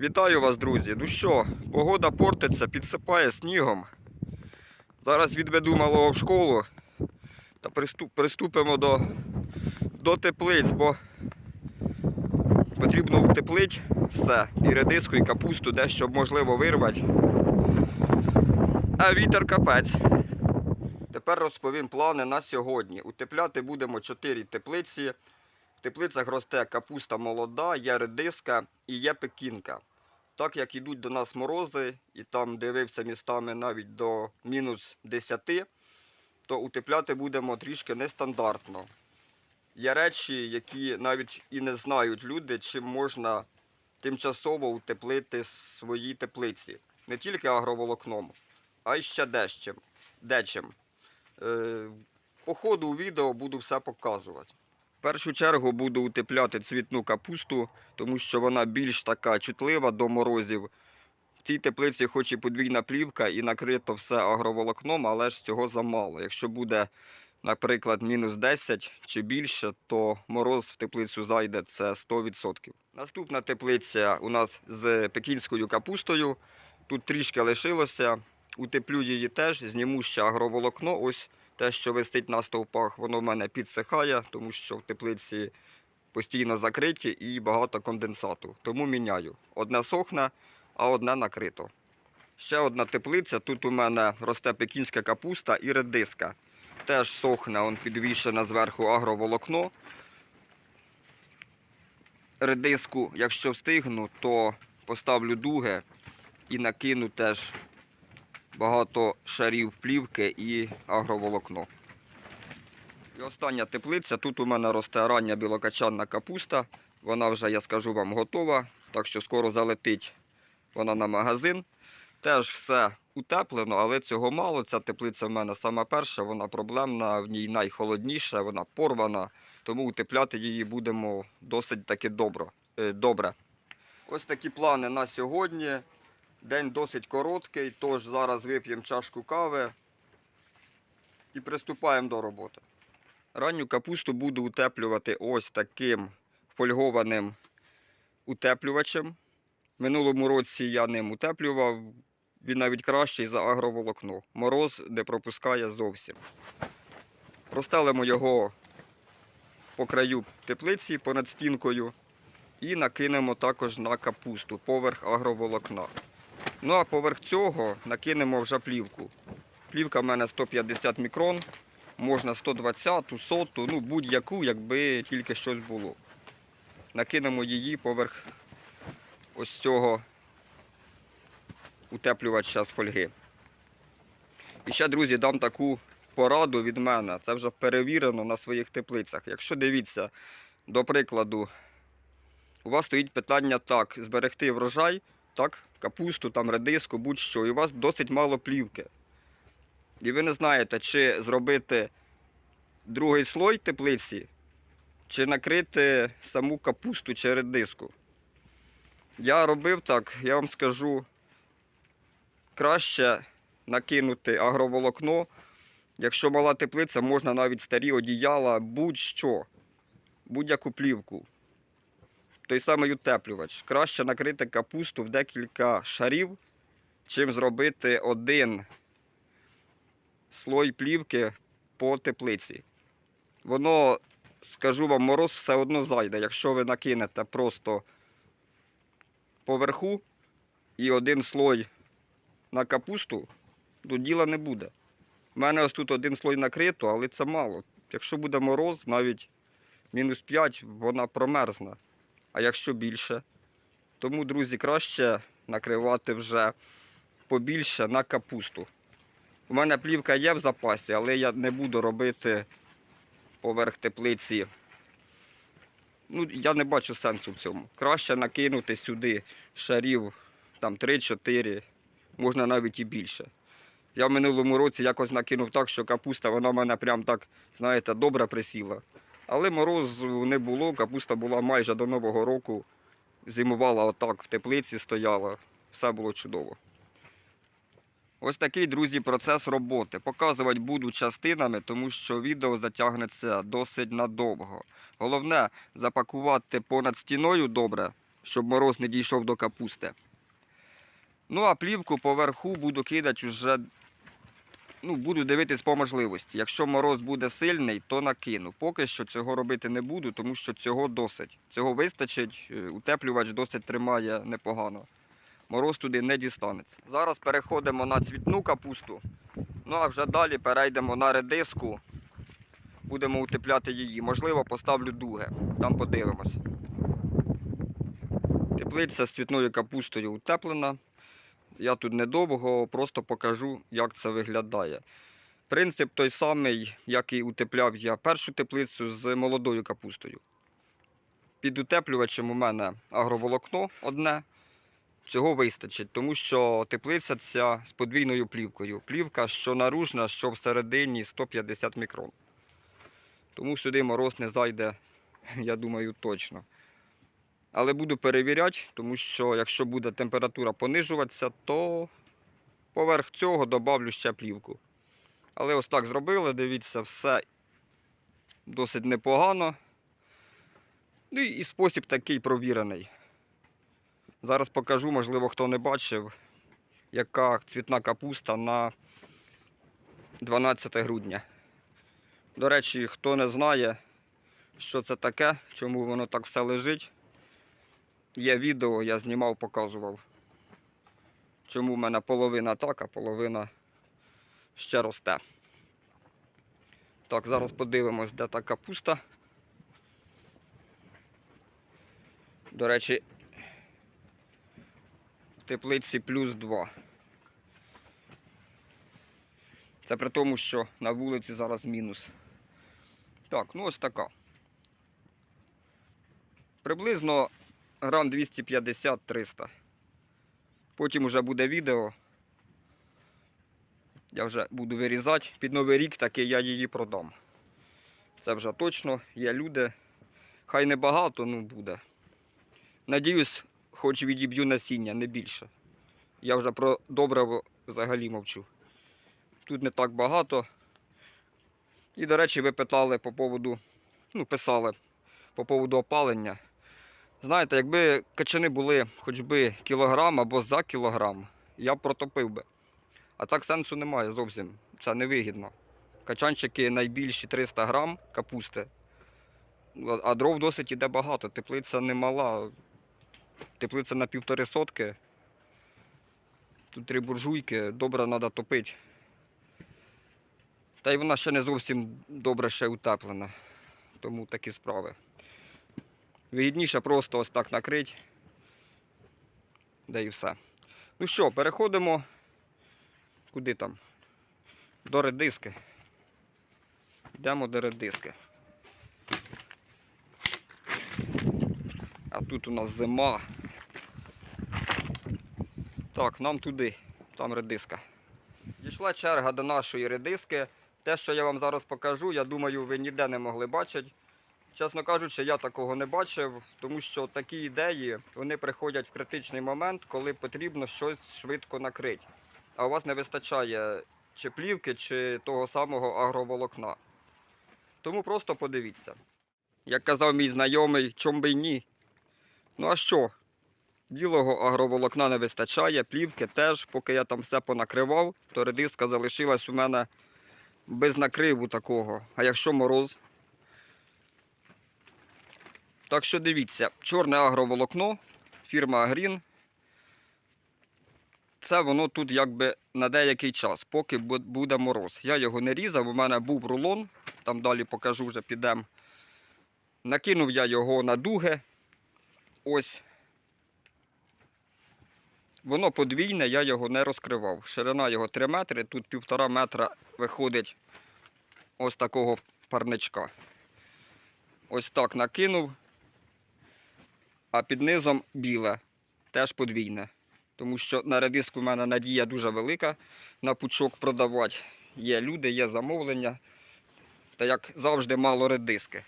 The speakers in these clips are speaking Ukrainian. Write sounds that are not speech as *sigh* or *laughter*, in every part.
Вітаю вас, друзі. Ну що, погода портиться, підсипає снігом. Зараз відведу малого в школу та приступимо до, до теплиць, бо потрібно утеплити все. І редиску, і капусту, дещо можливо вирвати. А вітер капець. Тепер розповім плани на сьогодні. Утепляти будемо 4 теплиці. В теплицях росте капуста молода, є редиска і є пекінка. Так як йдуть до нас морози, і там дивився містами навіть до мінус 10, то утепляти будемо трішки нестандартно. Є речі, які навіть і не знають люди, чим можна тимчасово утеплити свої теплиці. Не тільки агроволокном, а й ще дещим. дечим. Е, по ходу відео буду все показувати. В першу чергу буду утепляти цвітну капусту, тому що вона більш така чутлива до морозів. В цій теплиці хоч і подвійна плівка і накрито все агроволокном, але ж цього замало. Якщо буде, наприклад, мінус 10 чи більше, то мороз в теплицю зайде це 100%. Наступна теплиця у нас з пекінською капустою. Тут трішки лишилося. Утеплю її теж, зніму ще агроволокно. Ось те, що висить на стовпах, воно в мене підсихає, тому що в теплиці постійно закриті і багато конденсату. Тому міняю. Одне сохне, а одне накрито. Ще одна теплиця. Тут у мене росте пекінська капуста і редиска. Теж сохне, он підвішене зверху агроволокно. Редиску, якщо встигну, то поставлю дуги і накину теж багато шарів плівки і агроволокно. І остання теплиця. Тут у мене росте рання білокачанна капуста. Вона вже, я скажу вам, готова, так що скоро залетить вона на магазин. Теж все утеплено, але цього мало. Ця теплиця в мене сама перша, вона проблемна, в ній найхолодніша, вона порвана, тому утепляти її будемо досить таки е, добре. Ось такі плани на сьогодні. День досить короткий, тож зараз вип'ємо чашку кави і приступаємо до роботи. Ранню капусту буду утеплювати ось таким фольгованим утеплювачем. Минулому році я ним утеплював, він навіть кращий за агроволокно. Мороз не пропускає зовсім. Розстелимо його по краю теплиці понад стінкою і накинемо також на капусту поверх агроволокна. Ну а поверх цього накинемо вже плівку. Плівка в мене 150 мікрон, можна 120, 100, ну будь-яку, якби тільки щось було. Накинемо її поверх ось цього утеплювача з фольги. І ще, друзі, дам таку пораду від мене. Це вже перевірено на своїх теплицях. Якщо дивіться, до прикладу, у вас стоїть питання так, зберегти врожай, так, капусту, там, редиску, будь-що, і у вас досить мало плівки. І ви не знаєте, чи зробити другий слой теплиці, чи накрити саму капусту чи редиску. Я робив так, я вам скажу, краще накинути агроволокно. Якщо мала теплиця, можна навіть старі одіяла, будь-що, будь-яку плівку. Той самий утеплювач. Краще накрити капусту в декілька шарів, чим зробити один слой плівки по теплиці. Воно, скажу вам, мороз все одно зайде. Якщо ви накинете просто поверху і один слой на капусту, то діла не буде. У мене ось тут один слой накрито, але це мало. Якщо буде мороз, навіть мінус 5, вона промерзне. А якщо більше, тому, друзі, краще накривати вже побільше на капусту. У мене плівка є в запасі, але я не буду робити поверх теплиці. Ну, я не бачу сенсу в цьому. Краще накинути сюди шарів там 3-4, можна навіть і більше. Я в минулому році якось накинув так, що капуста вона в мене прям так, знаєте, добре присіла. Але морозу не було, капуста була майже до Нового року. Зимувала отак, в теплиці стояла. Все було чудово. Ось такий, друзі, процес роботи. Показувати буду частинами, тому що відео затягнеться досить надовго. Головне запакувати понад стіною добре, щоб мороз не дійшов до капусти. Ну, а плівку поверху буду кидати вже, ну, буду дивитись по можливості. Якщо мороз буде сильний, то накину. Поки що цього робити не буду, тому що цього досить. Цього вистачить, е, утеплювач досить тримає непогано. Мороз туди не дістанеться. Зараз переходимо на цвітну капусту. Ну а вже далі перейдемо на редиску. Будемо утепляти її. Можливо, поставлю дуги. Там подивимось. Теплиця з цвітною капустою утеплена. Я тут недовго, просто покажу, як це виглядає. Принцип той самий, як і утепляв я першу теплицю з молодою капустою. Під утеплювачем у мене агроволокно одне. Цього вистачить, тому що теплиця ця з подвійною плівкою. Плівка, що наружна, що всередині 150 мікрон. Тому сюди мороз не зайде, *laughs* я думаю, точно. Але буду перевіряти, тому що якщо буде температура понижуватися, то поверх цього добавлю ще плівку. Але ось так зробили, дивіться, все досить непогано. Ну і спосіб такий провірений. Зараз покажу, можливо, хто не бачив, яка цвітна капуста на 12 грудня. До речі, хто не знає, що це таке, чому воно так все лежить. Є відео, я знімав, показував, чому в мене половина так, а половина ще росте. Так, зараз подивимось, де та капуста. До речі, в теплиці плюс 2. Це при тому, що на вулиці зараз мінус. Так, ну ось така. Приблизно грам 250-300. Потім вже буде відео. Я вже буду вирізати. Під новий рік таки я її продам. Це вже точно. Є люди. Хай не багато, ну буде. Надіюсь, хоч відіб'ю насіння, не більше. Я вже про добриво взагалі мовчу. Тут не так багато. І, до речі, ви питали по поводу, ну, писали по поводу опалення. Знаєте, якби качани були хоч би кілограм або за кілограм, я протопив би. А так сенсу немає зовсім. Це невигідно. Качанчики найбільші 300 грам капусти, а- а дров досить іде багато. Теплиця не мала. Теплиця на півтори сотки. Тут три буржуйки, добре треба топити. Та й вона ще не зовсім добре ще утеплена. Тому такі справи. Вигідніше просто ось так накрити. Да і все. Ну що, переходимо. Куди там? До редиски. Йдемо до редиски. А тут у нас зима. Так, нам туди, там редиска. Дійшла черга до нашої редиски. Те, що я вам зараз покажу, я думаю, ви ніде не могли бачити. Чесно кажучи, я такого не бачив, тому що такі ідеї вони приходять в критичний момент, коли потрібно щось швидко накрити. А у вас не вистачає чи плівки, чи того самого агроволокна. Тому просто подивіться. Як казав мій знайомий, чом би й ні. Ну а що? Білого агроволокна не вистачає, плівки теж, поки я там все понакривав, то редиска залишилась у мене без накриву такого. А якщо мороз? Так що дивіться, чорне агроволокно, фірма Агрін. Це воно тут якби на деякий час, поки буде мороз. Я його не різав, у мене був рулон, там далі покажу вже підемо. Накинув я його на дуги. Ось. Воно подвійне, я його не розкривав. Ширина його 3 метри, тут півтора метра виходить ось такого парничка. Ось так накинув, а під низом біле, теж подвійне. Тому що на редиску в мене надія дуже велика на пучок продавати. Є люди, є замовлення. Та як завжди мало редиски.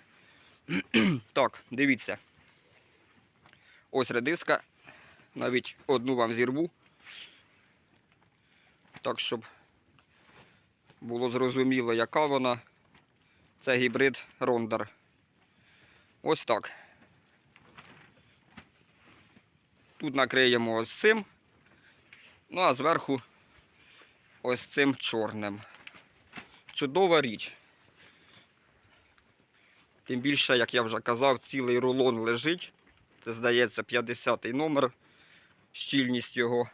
*clears throat* так, дивіться. Ось редиска. Навіть одну вам зірву. Так, щоб було зрозуміло, яка вона. Це гібрид Рондар. Ось так. Тут накриємо ось цим. Ну а зверху ось цим чорним. Чудова річ. Тим більше, як я вже казав, цілий рулон лежить. Це, здається, 50-й номер, щільність його.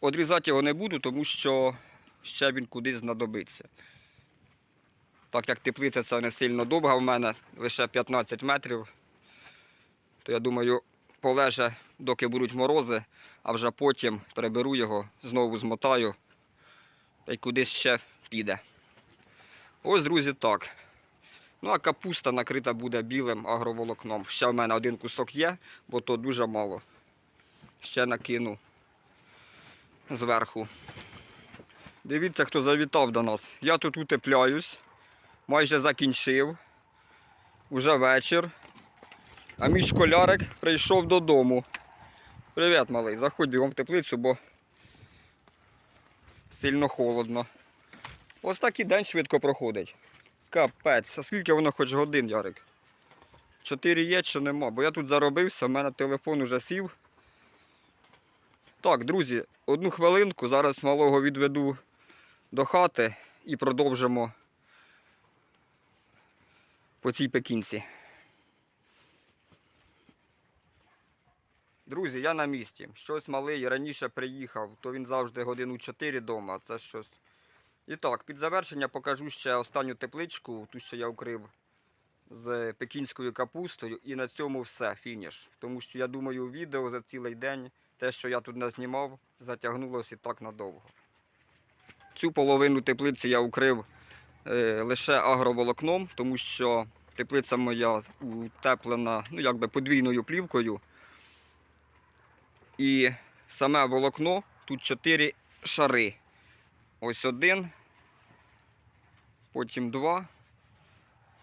Одрізати його не буду, тому що ще він кудись знадобиться. Так як теплиця це не сильно довга в мене, лише 15 метрів, то я думаю, полеже, доки будуть морози, а вже потім переберу його, знову змотаю та й кудись ще піде. Ось, друзі, так. Ну, а капуста накрита буде білим агроволокном. Ще в мене один кусок є, бо то дуже мало. Ще накину зверху. Дивіться, хто завітав до нас. Я тут утепляюсь, майже закінчив. Уже вечір. А мій школярик прийшов додому. Привіт, малий. Заходь бігом в теплицю, бо сильно холодно. Ось так і день швидко проходить. Капець. А скільки воно хоч годин, Ярик? Чотири є чи нема? Бо я тут заробився, в мене телефон уже сів. Так, друзі, одну хвилинку. Зараз малого відведу до хати і продовжимо по цій пекінці. Друзі, я на місці. Щось малий раніше приїхав, то він завжди годину 4 вдома. Це щось. І так, під завершення покажу ще останню тепличку, ту, що я вкрив з пекінською капустою. І на цьому все, фініш. Тому що я думаю, відео за цілий день, те, що я тут назнімав, затягнулося і так надовго. Цю половину теплиці я укрив е, лише агроволокном, тому що теплиця моя утеплена ну, якби подвійною плівкою. І саме волокно тут чотири шари. Ось один, потім два,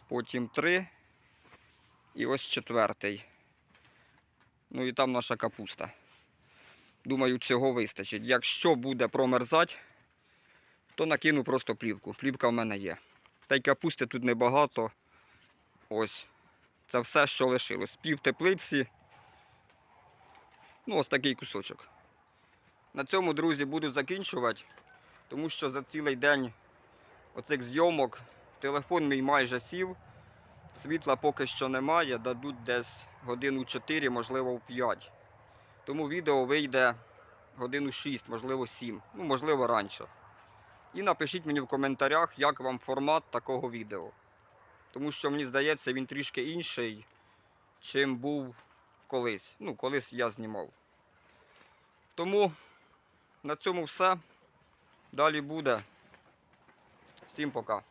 потім три і ось четвертий. Ну і там наша капуста. Думаю, цього вистачить. Якщо буде промерзати, то накину просто плівку. Плівка в мене є. Та й капусти тут небагато. Ось. Це все, що лишилось. Пів теплиці. Ну, ось такий кусочок. На цьому, друзі, буду закінчувати, тому що за цілий день оцих зйомок телефон мій майже сів. Світла поки що немає, дадуть десь годину 4, можливо, в 5. Тому відео вийде годину 6, можливо 7, ну, можливо, раніше. І напишіть мені в коментарях, як вам формат такого відео. Тому що мені здається, він трішки інший, чим був колись. Ну, колись я знімав. Тому на цьому все. Далі буде. Всім пока.